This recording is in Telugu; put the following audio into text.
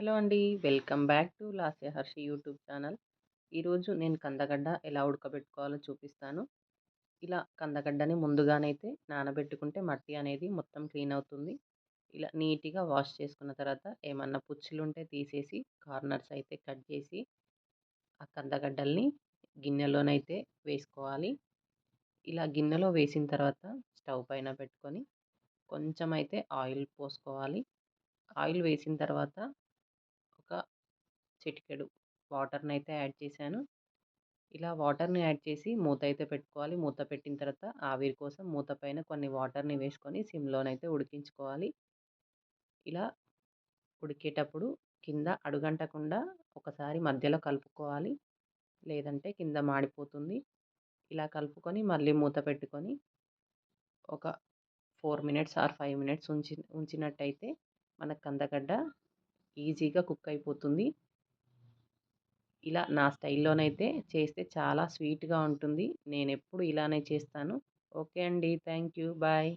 హలో అండి. Welcome back to Lasya Harshi YouTube channel. ఈరోజు నేను కందగడ్డ ఎలా ఉడకబెట్టుకోవాలో చూపిస్తాను. ఇలా కందగడ్డని ముందుగానైతే నానబెట్టుకుంటే మట్టి అనేది మొత్తం క్లీన్ అవుతుంది. ఇలా నీట్గా వాష్ చేసుకున్న తర్వాత ఏమన్నా పుచ్చులు ఉంటే తీసేసి కార్నర్స్ అయితే కట్ చేసి ఆ కందగడ్డల్ని గిన్నెలోనైతే వేసుకోవాలి. ఇలా గిన్నెలో వేసిన తర్వాత స్టవ్ పైన పెట్టుకొని కొంచెం అయితే ఆయిల్ పోసుకోవాలి. ఆయిల్ వేసిన తర్వాత చిటికెడు. వాటర్ని అయితే యాడ్ చేశాను. ఇలా వాటర్ని యాడ్ చేసి మూత అయితే పెట్టుకోవాలి. మూత పెట్టిన తర్వాత ఆవిరి కోసం మూత పైన కొన్ని వాటర్ని వేసుకొని సిమ్లోనైతే ఉడికించుకోవాలి. ఇలా ఉడికేటప్పుడు కింద అడుగంటకుండా ఒకసారి మధ్యలో కలుపుకోవాలి. లేదంటే కింద మాడిపోతుంది. ఇలా కలుపుకొని మళ్ళీ మూత పెట్టుకొని ఒక four minutes or five minutes ఉంచి ఉంచినట్టయితే మన కందగడ్డ ఈజీగా కుక్ అయిపోతుంది. ఇలా నా స్టైల్లోనైతే చేస్తే చాలా స్వీట్గా ఉంటుంది. నేను ఎప్పుడు ఇలానే చేస్తాను. ఓకే అండి. Thank you bye.